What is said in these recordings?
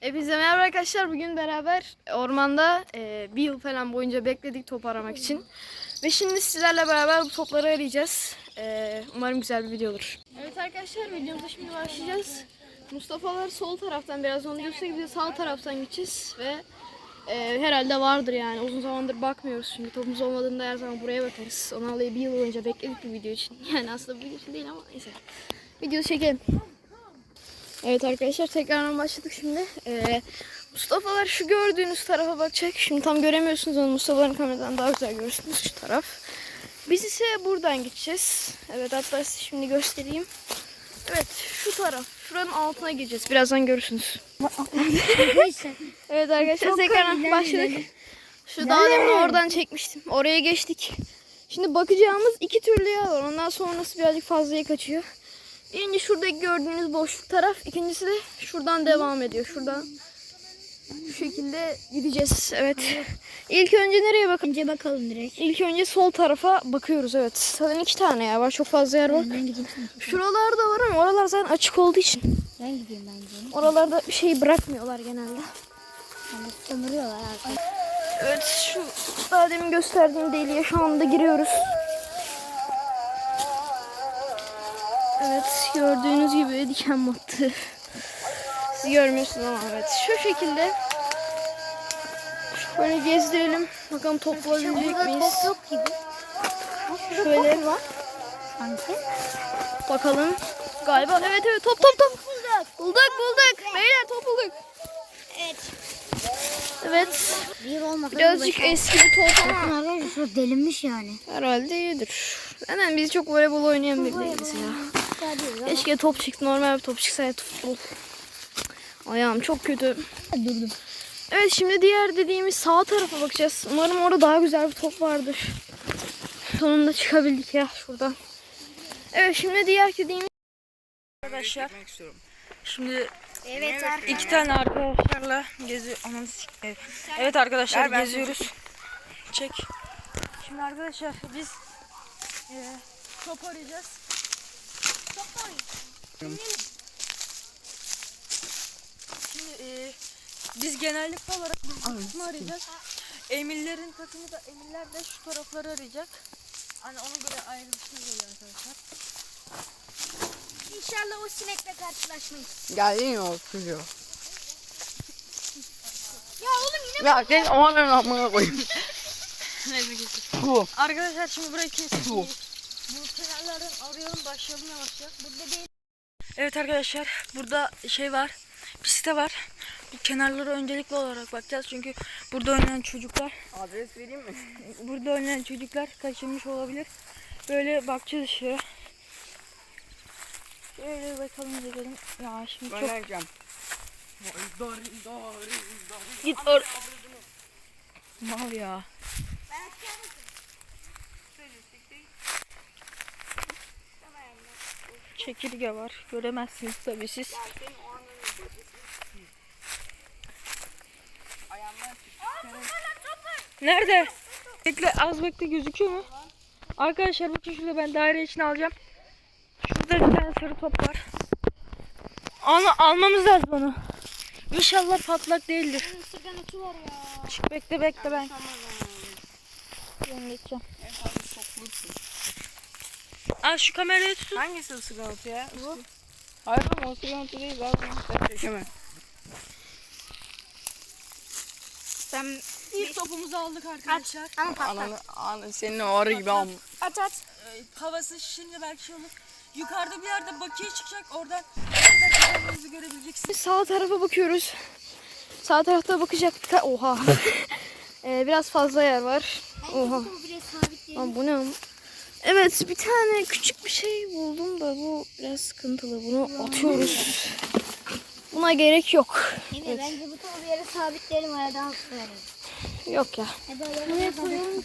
Hepinize merhaba arkadaşlar. Bugün beraber ormanda e, bir yıl falan boyunca bekledik top aramak için. Ve şimdi sizlerle beraber bu topları arayacağız. E, umarım güzel bir video olur. Evet arkadaşlar videomuza şimdi başlayacağız. Mustafa'lar sol taraftan biraz onu göstereyim. Biz de sağ taraftan gideceğiz ve e, herhalde vardır yani. Uzun zamandır bakmıyoruz çünkü topumuz olmadığında her zaman buraya bakarız. Onu alayı bir yıl boyunca bekledik bu video için. Yani aslında bu video için değil ama neyse. Video çekelim. Evet arkadaşlar tekrardan başladık şimdi. Ee, Mustafa'lar şu gördüğünüz tarafa bakacak. Şimdi tam göremiyorsunuz onu Mustafa'ların kameradan daha güzel görürsünüz şu taraf. Biz ise buradan gideceğiz. Evet hatta size şimdi göstereyim. Evet şu taraf. Şuranın altına gireceğiz. Birazdan görürsünüz. Evet arkadaşlar tekrardan başladık. Şu daha demin oradan çekmiştim. Oraya geçtik. Şimdi bakacağımız iki türlü yer var. Ondan sonrası birazcık fazlaya kaçıyor. Birinci şuradaki gördüğünüz boşluk taraf. ikincisi de şuradan devam ediyor. Şuradan şu şekilde gideceğiz. Evet. İlk önce nereye bakın? Önce bakalım direkt. İlk önce sol tarafa bakıyoruz. Evet. Zaten iki tane yer var. Çok fazla yer var. Ben gideyim sen. Şuralarda var ama oralar zaten açık olduğu için. Ben gideyim ben gideyim. Oralarda bir şey bırakmıyorlar genelde. Sömürüyorlar artık. Evet şu daha demin gösterdiğim deliğe şu anda giriyoruz. Evet gördüğünüz gibi diken battı. Siz görmüyorsunuz ama evet şu şekilde şöyle gezdirelim. Bakalım top bulabilecek miyiz? Top yok gibi. Şöyle Sanki. bakalım. Galiba evet evet top top top. Bulduk. Bulduk bulduk. Beyler top bulduk. Evet. Evet. Birazcık eski bir top ama delinmiş yani. herhalde iyidir. Zaten biz çok voleybol oynayan bir değiliz ya. Keşke top çıktı. Normal bir top çıksaydı futbol. Ayağım çok kötü. Durdum. Evet şimdi diğer dediğimiz sağ tarafa bakacağız. Umarım orada daha güzel bir top vardır. Sonunda çıkabildik ya şuradan. Evet şimdi diğer dediğimiz arkadaşlar. Şimdi Evet iki tane arkadaşlarla geziyor. Evet. evet arkadaşlar geziyoruz. Çek. Şimdi arkadaşlar biz e, top arayacağız. Şimdi e, biz genellikle olarak bir takımı arayacağız. Emirlerin takımı da Emirler de şu tarafları arayacak. Hani ona göre ayrı bir şey oluyor arkadaşlar. İnşallah o sinekle karşılaşmayız. Geldin ya çocuğu. Ya oğlum yine Ya sen o an amına koyayım. Neyse geçelim. Bu. Arkadaşlar şimdi burayı kestik. Bu. Bu kenarlardan arayalım başlayalım yavaşça. burada değil. Evet arkadaşlar burada şey var. Bir site var. Bu kenarlara öncelikli olarak bakacağız çünkü burada oynayan çocuklar Adres vereyim mi? burada oynayan çocuklar kaçırmış olabilir. Böyle bakacağız işte. Şöyle bakalım edelim. Ya şimdi Ben çok vereceğim. git or. Mal ya. Çekirge var. Göremezsiniz tabii siz. Nerede? Bekle az bekle gözüküyor mu? Arkadaşlar bakın şurada ben daire için alacağım. Şurada bir tane sarı top var. Onu almamız lazım onu. İnşallah patlak değildir. Çık bekle bekle ben. Ben geçeceğim. Al şu kamerayı tutun. Hangisi ısırgantı ya? Bu. Hayır o ısırgantı değil abi. Sen çekeme. Ben İlk topumuzu aldık arkadaşlar. ama patlat. Ananı, ananı senin o arı gibi am. At at. Ee, havası şişince belki şey olur. Yukarıda bir yerde bakiye çıkacak. Oradan kazandığınızı görebileceksiniz. Sağ tarafa bakıyoruz. Sağ tarafta bakacaktık. Ha, Oha. Ee, biraz fazla yer var. Oha. Lan bu ne? Evet bir tane küçük bir şey buldum da bu biraz sıkıntılı. Bunu atıyoruz. Buna gerek yok. Yine bence bu bir yere sabitleyelim aradan koyalım. Yok ya. E buraya koyalım.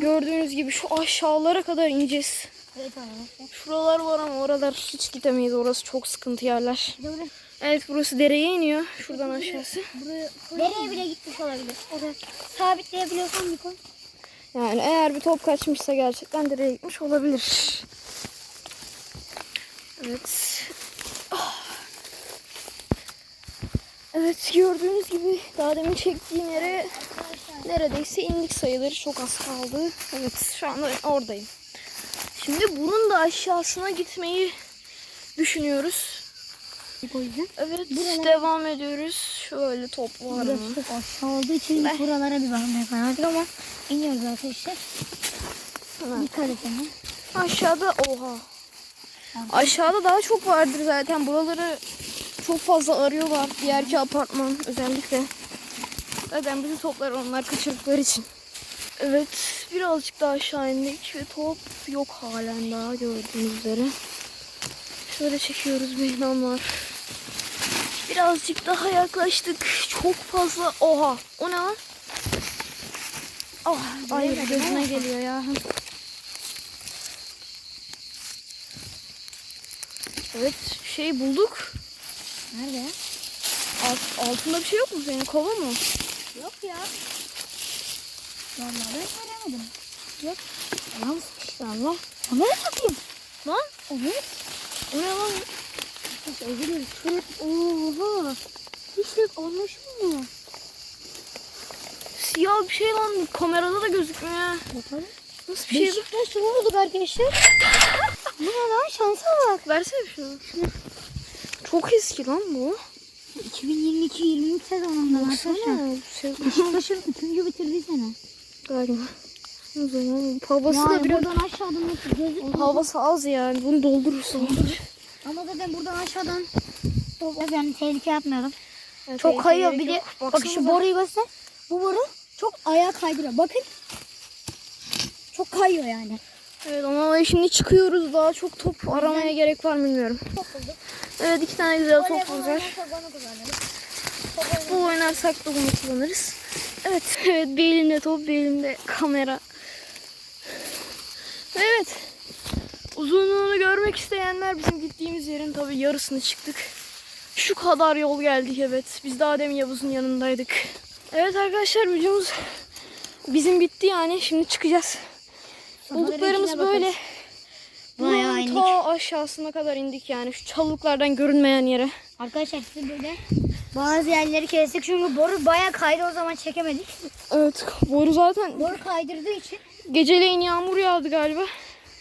Gördüğünüz gibi şu aşağılara kadar ineceğiz. Evet arkadaşlar. Şuralar var ama oralar hiç gidemeyiz. Orası çok sıkıntı yerler. Buraya- Evet burası dereye iniyor. Şuradan aşağısı. Nereye bile gitmiş olabilir. Oraya sabitleyebiliyorsan bir koy. Yani eğer bir top kaçmışsa gerçekten dereye gitmiş olabilir. Evet. Evet gördüğünüz gibi daha demin çektiğim yere neredeyse indik sayılır. Çok az kaldı. Evet şu anda oradayım. Şimdi bunun da aşağısına gitmeyi düşünüyoruz. Evet Buralar- devam ediyoruz. Şöyle toplu arama. Burası çok aşağı olduğu için Ben- buralara bir karar verdik ama iniyoruz arkadaşlar. Hemen. Dikkat ama. Aşağıda oha. Aşağıda daha çok vardır zaten. Buraları çok fazla arıyorlar. Diğerki apartman özellikle. Zaten bütün topları onlar kaçırdıkları için. Evet birazcık daha aşağı indik ve top yok halen daha gördüğünüz üzere. Şöyle çekiyoruz meydanlar. Birazcık daha yaklaştık. Çok fazla. Oha. O ne lan? Göremedim gözüme ama. geliyor ya. Evet şey bulduk. Nerede? Alt, altında bir şey yok mu senin? Kova mı? Yok ya. Vallahi ben göremedim. Yok. Ayağım sıkıştı Allah. Kamera takayım. Lan Evet. o ne lan? Özür dilerim. Oha. Hiç olmuş mu? Siyah bir şey lan. Kamerada da gözükmüyor. Bakalım. Nasıl bir şey? Beşiktaş bulduk arkadaşlar. Bu ne lan şansa bak. Versene şunu. Çok eski lan bu. 2022-23 sezonunda arkadaşlar. Şey, Beşiktaş'ın üçüncü bitirdiği sene. galiba. O zaman havası Yani da biraz... buradan aşağıdan nasıl gözükmüyor. Havası az yani. Bunu doldurursun. Ama zaten buradan aşağıdan yani tehlike yapmıyorum. Yani Çok kayıyor bir de bak şu boruyu göster. Bu boru çok ayağa kaydırıyor. Bakın. Çok kayıyor yani. Evet ama şimdi çıkıyoruz. Daha çok top aramaya gerek var mı bilmiyorum. Bulduk. Evet iki tane güzel top Voleybol var. oynarsak. Top da bunu kullanırız. Evet, evet bir elimde top, bir elimde kamera. Evet. Uzunluğunu görmek isteyenler bizim gittiğimiz yerin tabii yarısını çıktık. Şu kadar yol geldik evet. Biz daha demin Yavuz'un yanındaydık. Evet arkadaşlar videomuz bizim bitti yani. Şimdi çıkacağız. Bulduklarımız içine böyle. Bayağı indik. ta aşağısına kadar indik yani. Şu çalılıklardan görünmeyen yere. Arkadaşlar size böyle bazı yerleri kestik çünkü boru bayağı kaydı o zaman çekemedik. Evet boru zaten Boru kaydırdığı için geceleyin yağmur yağdı galiba.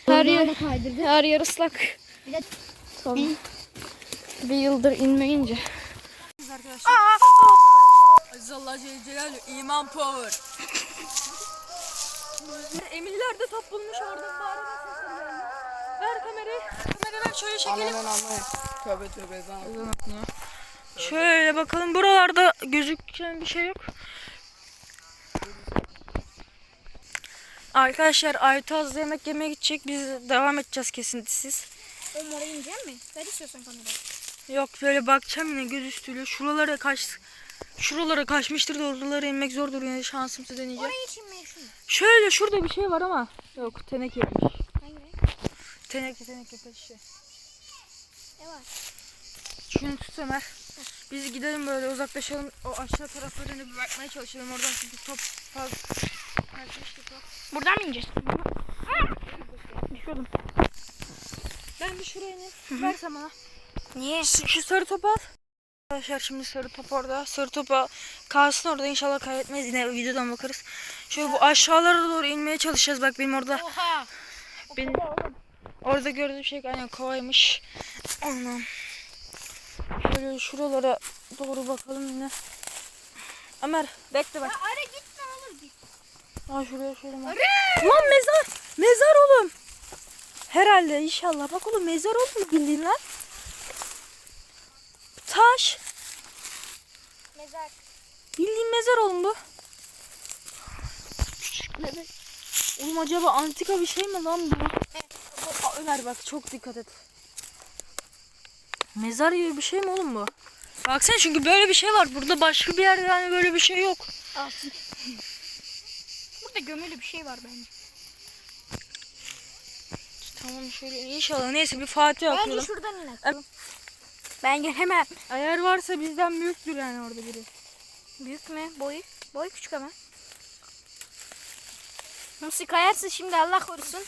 Her yer, kaydırdı. her yer ıslak. Bir de Tamam. Bir yıldır inmeyince. Arkadaşlar. Aziz Allah Celle Celaluhu iman power. Emirler de top bulmuş orada geldi. Ver kamerayı. Kamerayı ver şöyle çekelim. Tövbe tövbe ezan. Şöyle bakalım buralarda gözüken bir şey yok. Arkadaşlar Aytaz yemek yemeye gidecek. Biz devam edeceğiz kesintisiz. onlara inecek mi? Ver istiyorsan kamerayı. Yok böyle bakacağım yine göz üstüyle. Şuralara kaç Şuralara kaçmıştır da oralara inmek zordur yine şansımızı deneyeceğim. Oraya için şunu? Şöyle şurada bir şey var ama. Yok tenekeymiş. Hayır. Teneke teneke pet şişe. Ne var? Şunu tut Ömer. Biz gidelim böyle uzaklaşalım. O aşağı taraflarına bir bakmaya çalışalım. Oradan çünkü top fazla. Kaçmıştı top. Buradan mı ineceğiz? Düşüyordum. Ben bir şuraya ineyim. Versem bana. Niye? Şu, şu sarı topu al. Arkadaşlar şimdi sarı top orada. Sarı topa kalsın orada inşallah kaybetmeyiz. Yine videodan bakarız. Şöyle bu aşağılara doğru inmeye çalışacağız. Bak benim orada. Oha. Benim orada gördüğüm şey aynen kovaymış. Anam. Şöyle şuralara doğru bakalım yine. Ömer bekle bak. Ara gitme oğlum git. Aa şuraya şöyle bak. Lan mezar. Mezar oğlum. Herhalde inşallah. Bak oğlum mezar oğlum bildiğin lan. Taş. Mezar. Bildiğin mezar oğlum bu. Küçük bebek. Oğlum acaba antika bir şey mi lan bu? Aa, Ömer bak çok dikkat et. Mezar gibi bir şey mi oğlum bu? Baksana çünkü böyle bir şey var. Burada başka bir yerde yani böyle bir şey yok. Alsın. Burada gömülü bir şey var bence. Tamam şöyle inşallah neyse bir Fatih Bence okuyorum. şuradan inek. Ben gelemem. Eğer varsa bizden büyüktür yani orada biri. Büyük mü? Boyu? Boy küçük ama. Nasıl kayarsın şimdi Allah korusun.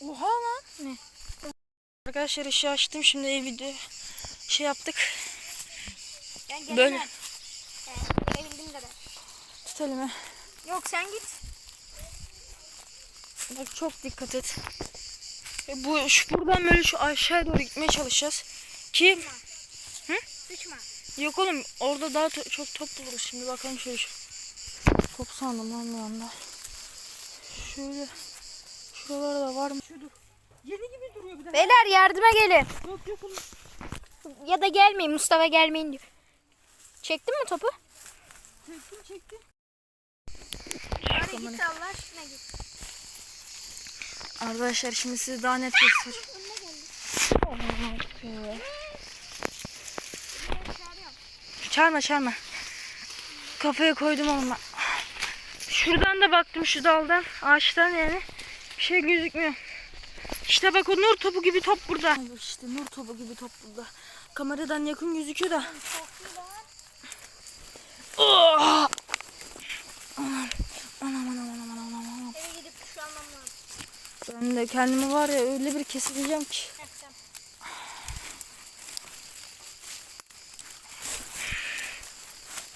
Oha lan. Ne? arkadaşlar işi açtım. Şimdi ev video şey yaptık. Ben. Böyle. He, gelebildiğim kadar. Tut elimi. Yok sen git. Bak çok dikkat et. Ve bu şu buradan böyle şu aşağıya doğru gitmeye çalışacağız. Ki Sıçma. yok oğlum orada daha to- çok top buluruz. Şimdi bakalım şöyle şu. Top sandım lan bir anda. Şöyle. Şuralarda da var mı? Şudur. Yeni gibi duruyor bir de. Beyler yardıma gelin. Yok yok oğlum. Ya da gelmeyin Mustafa gelmeyin diyor. Çektin mi topu? Çektim çektim. Hadi git Allah aşkına git. Arkadaşlar şimdi size daha net göster. Çağırma çağırma. Kafaya koydum onu ben. Şuradan da baktım şu daldan. Ağaçtan yani. Bir şey gözükmüyor. İşte bak o nur topu gibi top burada. İşte nur topu gibi top burada. Kameradan yakın gözüküyor da. Oh! Anam anam anam anam anam anam. anam. Eve gidip kuş almam lazım. Ben de kendimi var ya öyle bir kesileceğim ki.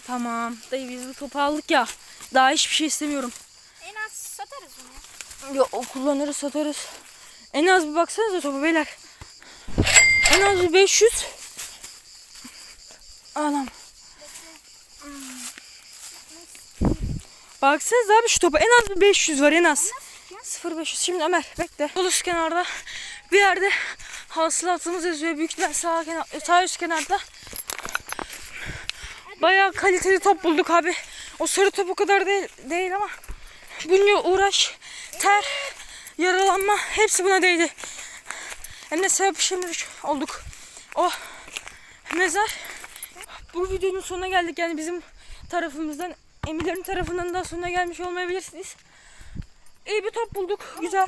Tamam. Dayı biz bu topu aldık ya. Daha hiçbir şey istemiyorum. En az satarız bunu ya. O kullanırız satarız. En az bir baksanıza topu beyler. En az bir 500. Anam. Baksanıza abi şu topa en az bir 500 var en az. 0500. Şimdi Ömer bekle. Üst kenarda bir yerde hasılatımız yazıyor. Büyük ihtimal sağ, kenar, sağ üst kenarda. Bayağı kaliteli top bulduk abi. O sarı top o kadar değil, değil ama bunca uğraş, ter, yaralanma hepsi buna değdi. De sevap işlemler olduk. Oh mezar. Bu videonun sonuna geldik yani bizim tarafımızdan Emirlerin tarafından da sonuna gelmiş olmayabilirsiniz. İyi bir top bulduk. Güzel.